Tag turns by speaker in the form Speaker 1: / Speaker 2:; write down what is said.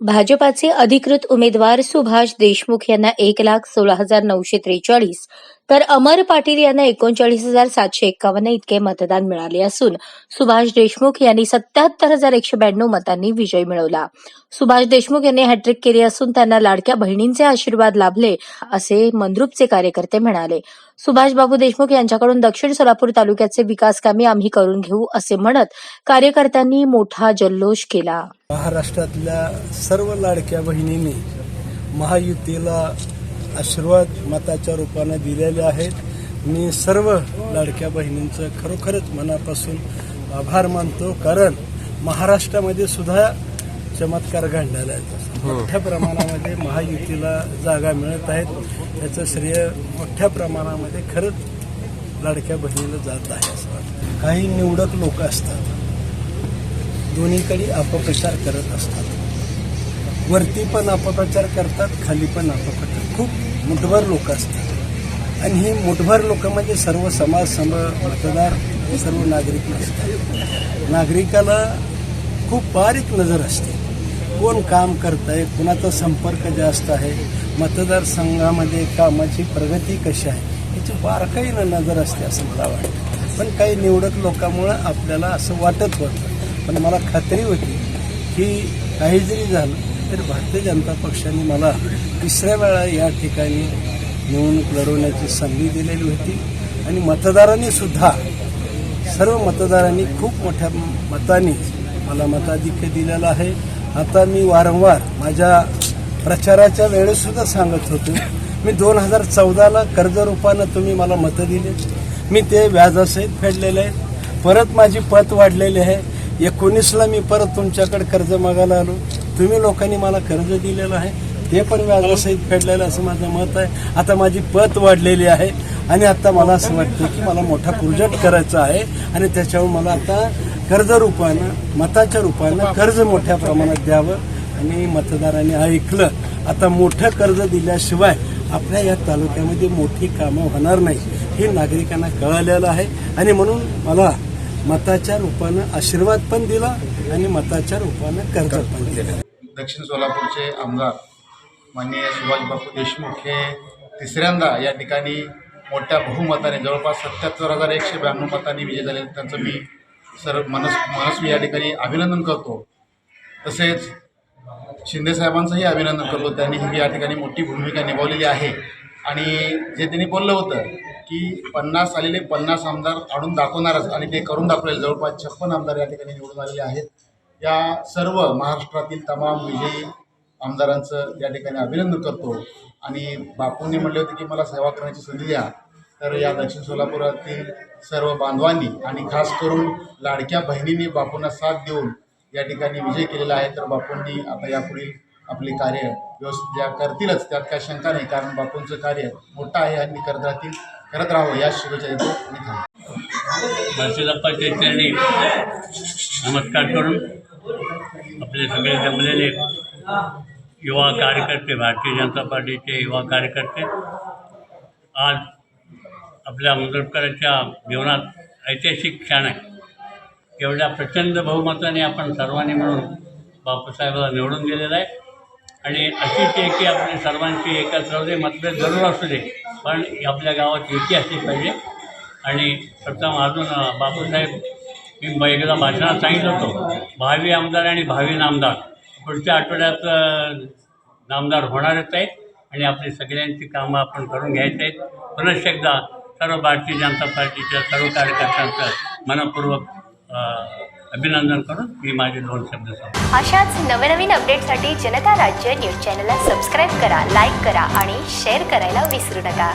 Speaker 1: भाजपाचे अधिकृत उमेदवार सुभाष देशमुख यांना एक लाख सोळा हजार नऊशे त्रेचाळीस तर अमर पाटील यांना एकोणचाळीस हजार सातशे एक्कावन्न इतके मतदान मिळाले असून सुभाष देशमुख यांनी सत्याहत्तर हजार एकशे ब्याण्णव मतांनी विजय मिळवला. सुभाष देशमुख यांनी हॅट्रिक केली असून त्यांना लाडक्या बहिणींचे आशीर्वाद लाभले असे मंद्रुपचे कार्यकर्ते म्हणाले. सुभाषबाबू देशमुख यांच्याकडून दक्षिण सोलापूर तालुक्याचे विकास कामे आम्ही करून घेऊ असे म्हणत कार्यकर्त्यांनी मोठा जल्लोष केला.
Speaker 2: महाराष्ट्रातल्या सर्व लाडक्या बहिणींनी महायुतीला आशीर्वाद मताच्या रूपाने दिलेले आहेत. मी सर्व लाडक्या बहिणींचं खरोखरच मनापासून आभार मानतो कारण महाराष्ट्रामध्ये सुद्धा चमत्कार घडलेला आहे मोठ्या प्रमाणामध्ये महायुतीला जागा मिळत आहेत. त्याचं श्रेय मोठ्या प्रमाणामध्ये खरंच लाडक्या बहिणीला जात आहे असं वाटतं. काही निवडक लोक असतात. दोन्हीकडे अपप्रचार करत असतात. वरती पण अपप्रचार करतात खाली पण अपप्रचार. खूप मुठभर लोक असतात. आणि हे मुठभर लोक म्हणजे सर्व समाज सम मतदार सर्व नागरिक नसतात. नागरिकाला खूप बारीक नजर असते. कोण काम करत आहे कुणाचा संपर्क जास्त आहे मतदारसंघामध्ये कामाची प्रगती कशी आहे याची बारकाईनं नजर असते असं मला वाटतं. पण काही निवडक लोकांमुळं आपल्याला असं वाटत होतं. पण मला खात्री होती की काही जरी झालं तर भारतीय जनता पक्षाने मला तिसऱ्या वेळा या ठिकाणी निवडणूक लढवण्याची संधी दिलेली होती. आणि मतदारांनी सुद्धा सर्व मतदारांनी खूप मोठ्या मतांनी मला मताधिक्य दिलेलं आहे. आता मी वारंवार माझ्या प्रचाराच्या वेळेसुद्धा सांगत होतो. मी दोन हजार चौदाला कर्जरूपानं तुम्ही मला मतं दिले. मी ते व्याजासहित फेडलेले आहेत परत माझी पत वाढलेली आहे. एकोणीसला मी परत तुमच्याकडे कर्ज मागायला आलो. तुम्ही लोकांनी मला कर्ज दिलेलं आहे. ते पण व्याजासहित फेडलेलं असं माझं मत आहे. आता माझी पत वाढलेली आहे. आणि आता मला असं वाटतं की मला मोठा प्रोजेक्ट करायचा आहे. आणि त्याच्यावर मला आता कर्ज रूपानं मताच्या रूपानं कर्ज मोठ्या प्रमाणात द्यावं आणि मतदारांनी ऐकलं. आता मोठं कर्ज दिल्याशिवाय आपल्या या तालुक्यामध्ये मोठी कामं होणार नाही हे नागरिकांना कळालेलं आहे. आणि म्हणून मला मताच्या रूपानं आशीर्वाद पण दिला आणि मताच्या रूपानं कर्ज पण दिलं.
Speaker 3: दक्षिण सोलापूरचे आमदार माननीय सुभाषबापू देशमुख हे तिसऱ्यांदा या ठिकाणी मोठ्या बहुमताने जवळपास सत्याहत्तर हजार एकशे ब्याण्णव मतांनी विजय झाले त्यांचं मी सर मनस मनस्वी या ठिकाणी अभिनंदन करतो. तसेच शिंदेसाहेबांचंही अभिनंदन करतो. त्यांनी ही या ठिकाणी मोठी भूमिका निभावलेली आहे. आणि जे त्यांनी बोललं होतं की पन्नास आलेले पन्नास आमदार आणून दाखवणारच आणि ते करून दाखवलेले जवळपास छप्पन आमदार या ठिकाणी निवडून आलेले आहेत. या सर्व महाराष्ट्रातील तमाम विजयी आमदारांचं या ठिकाणी अभिनंदन करतो. आणि बापूंनी म्हटले होते की मला सेवा करण्याची संधी द्या. तर या दक्षिण सोलापुरातील सर्व बांधवांनी आणि खास करून लाडक्या बहिणींनी बापूंना साथ देऊन या ठिकाणी विजय केलेला आहे. तर बापूंनी आता यापुढील आपले कार्य व्यवस्थित ज्या करतीलच त्यात काय शंका नाही. कारण बापूंचं कार्य मोठं आहे आणि करत राहतील करत राहावं या शुभेच्छा देतो मी थांबतो.
Speaker 4: बाळशीदप्पाच्या नमस्कार करून आपले सगळे जमलेले युवा कार्यकर्ते भारतीय जनता पार्टीचे युवा कार्यकर्ते आज आपल्या आंबेडकरांच्या जीवनात ऐतिहासिक क्षण आहे. एवढ्या प्रचंड बहुमताने आपण सर्वांनी मिळून बापूसाहेबाला निवडून दिलेलं आहे. आणि अशीच आहे की आपली सर्वांची एकत्र दे मतभेद जरूर असू दे पण आपल्या गावात युती असली पाहिजे. आणि प्रथम अजून बापूसाहेब मी ब- एकदा भाषणात सांगितलं होतं भावी आमदार आणि भावी नामदार. पुढच्या आठवड्यात नामदार होणारच आहेत. आणि आपली सगळ्यांची कामं आपण करून घ्यायची आहेत. पुनश्च एकदा सर्व भारतीय जनता पार्टीच्या सर्व कार्यकर्त्यांचं मनपूर्वक अभिनंदन करून मी माझे दोन शब्द सांगतो.
Speaker 5: अशाच नवनवीन अपडेटसाठी जनता राज्य न्यूज चॅनलला सबस्क्राईब करा लाईक करा आणि शेअर करायला विसरू नका.